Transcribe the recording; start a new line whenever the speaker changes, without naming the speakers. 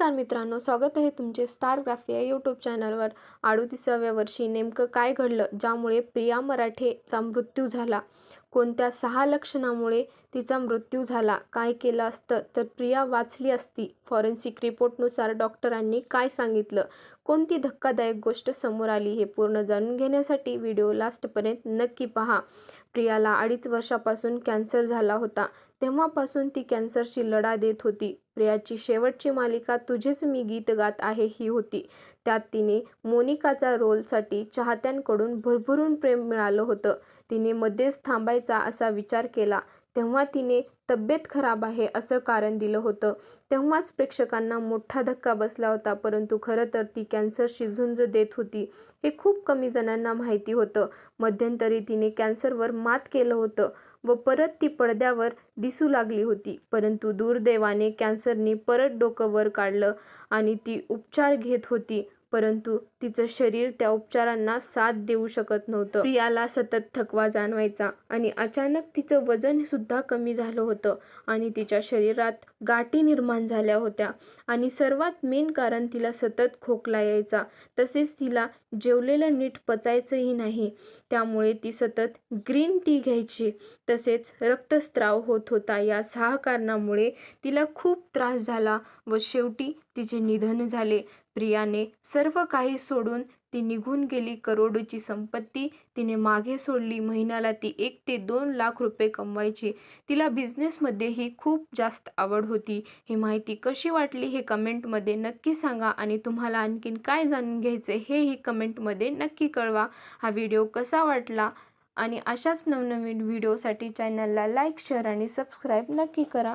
नमस्कार मित्रांनो स्वागत आहे तुमचे स्टार ग्राफी या यूट्यूब चॅनलवर अडोतीसाव्या वर्षी नेमकं काय घडलं ज्यामुळे प्रिया मराठेचा मृत्यू झाला? कोणत्या सहा लक्षणामुळे तिचा मृत्यू झाला काय केलं असतं तर प्रिया वाचली असती. फॉरेन्सिक रिपोर्टनुसार डॉक्टरांनी काय सांगितलं? कोणती धक्कादायक गोष्ट समोर आली हे पूर्ण जाणून घेण्यासाठी व्हिडिओ लास्टपर्यंत नक्की पहा. प्रियाला अडीच वर्षापासून कॅन्सर झाला होता. तेव्हापासून ती कॅन्सरशी लढा देत होती. प्रियाची शेवटची मालिका तुझेच मी गीत गात आहे ही होती. त्यात तिने मोनिकाचा रोलसाठी चाहत्यांकडून भरभरून प्रेम मिळालं होतं. तिने मध्येच थांबायचा असा विचार केला. तेव्हा तिने तब्येत खराब आहे असं कारण दिलं होतं. तेव्हाच प्रेक्षकांना मोठा धक्का बसला होता परंतु खरं तर ती कॅन्सरशी झुंज देत होती हे खूप कमी जणांना माहिती होतं. मध्यंतरी तिने कॅन्सरवर मात केलं होतं व परत ती पडद्यावर दिसू लागली होती परंतु दुर्दैवाने कॅन्सरने परत डोकं वर काढलं आणि ती उपचार घेत होती. परंतु तिचं शरीर त्या उपचारांना साथ देऊ शकत नव्हतं. प्रियाला सतत थकवा जाणवायचा आणि अचानक तिचं वजन सुद्धा कमी झालं होतं आणि तिच्या शरीरात गाठी निर्माण झाल्या होत्या. आणि सर्वात मेन कारण तिला सतत खोकला यायचा. तसेच तिला जेवलेलं नीट पचायचंही नाही. त्यामुळे ती सतत ग्रीन टी घ्यायची. तसेच रक्तस्त्राव होत होता. या सहा कारणामुळे तिला खूप त्रास झाला व शेवटी तिचे निधन झाले. प्रियाने सर्व काही सोडून ती निघून गेली. करोडोची संपत्ती तिने मागे सोडली. महिन्याला ती एक ते दोन लाख रुपये कमवायची. तिला बिझनेसमध्येही खूप जास्त आवड होती. ही माहिती कशी वाटली हे कमेंटमध्ये नक्की सांगा आणि तुम्हाला आणखीन काय जाणून घ्यायचे हेही कमेंटमध्ये नक्की कळवा. हा व्हिडिओ कसा वाटला आणि अशाच नवनवीन व्हिडिओसाठी चॅनलला लाईक शेअर आणि सबस्क्राईब नक्की करा.